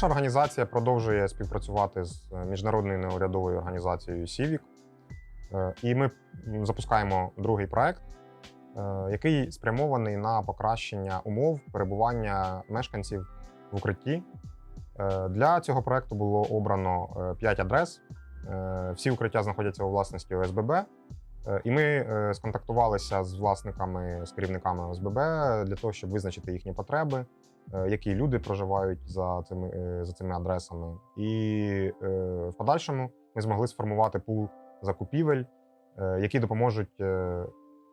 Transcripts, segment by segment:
Наша організація продовжує співпрацювати з е, міжнародною неурядовою організацією Civic. Е, І ми запускаємо другий проект, е, який спрямований на покращення умов перебування мешканців в укритті. Для цього проекту було обрано 5 адрес. Всі укриття знаходяться у власності ОСББ. Е, І ми е, сконтактувалися з власниками, з керівниками ОСББ для того, щоб визначити їхні потреби, е, які люди проживають за цими, за цими адресами. І в подальшому ми змогли сформувати пул закупівель, які допоможуть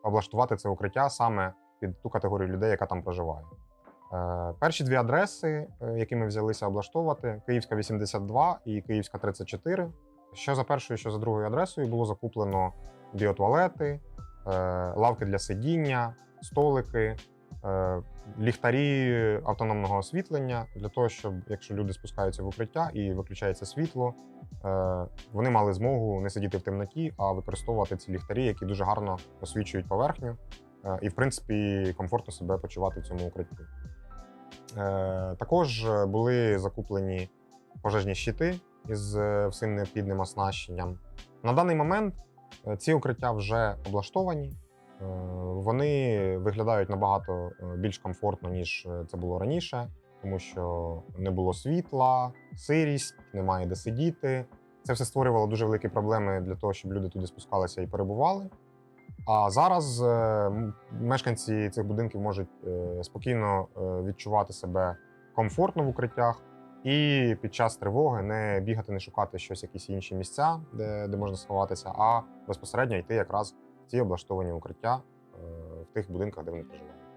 облаштувати це укриття саме під ту категорію людей, яка там проживає. Перші дві адреси, які ми взялися облаштовувати: Київська 82 і Київська 34. Що за першою, що за другою адресою було закуплено біотуалети, е, лавки для сидіння, столики, е, ліхтарі автономного освітлення для того, щоб якщо люди спускаються в укриття і виключається світло, е, вони мали змогу не сидіти в темноті, а використовувати ці ліхтарі, які дуже гарно освічують поверхню, і в принципі комфортно себе почувати в цьому укритті. Також були закуплені пожежні щити із всім необхідним оснащенням. На даний момент ці укриття вже облаштовані. Е, Вони виглядають набагато е, більш комфортно, ніж е, це було раніше, тому що не було світла, сирість, немає де сидіти. Це все створювало дуже великі проблеми для того, щоб люди туди спускалися і перебували. А зараз е, мешканці цих будинків можуть е, спокійно е, відчувати себе комфортно в укриттях і під час тривоги не бігати, не шукати щось, якісь інші місця, де, де можна сховатися, а безпосередньо йти якраз в ці облаштовані укриття е, в тих будинках, де вони проживають.